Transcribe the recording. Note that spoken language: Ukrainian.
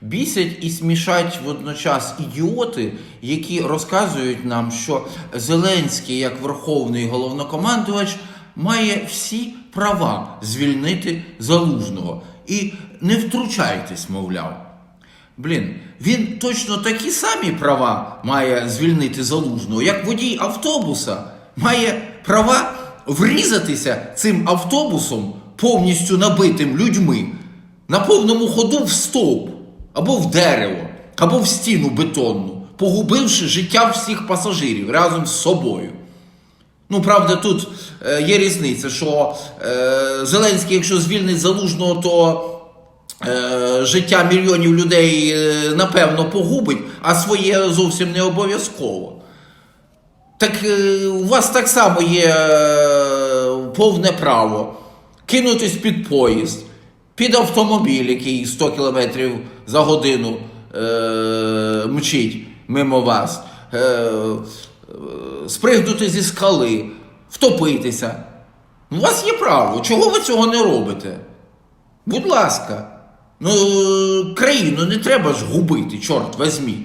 Бісять і смішать водночас ідіоти, які розказують нам, що Зеленський, як верховний головнокомандувач, має всі права звільнити залужного. І не втручайтесь, мовляв. Блін, він точно такі самі права має звільнити залужного, як водій автобуса має права врізатися цим автобусом, повністю набитим людьми, на повному ходу в стовп, або в дерево, або в стіну бетонну, погубивши життя всіх пасажирів разом з собою. Ну, правда, тут е, є різниця, що е, Зеленський, якщо звільнить залужного, то е, життя мільйонів людей е, напевно погубить, а своє зовсім не обов'язково. Так е, у вас так само є е, повне право кинутись під поїзд, під автомобіль, який 100 км за годину е, мчить мимо вас, е, е, спригнути зі скали, втопитися. У вас є право. Чого ви цього не робите? Будь ласка. Ну, країну не треба ж губити, чорт возьмі.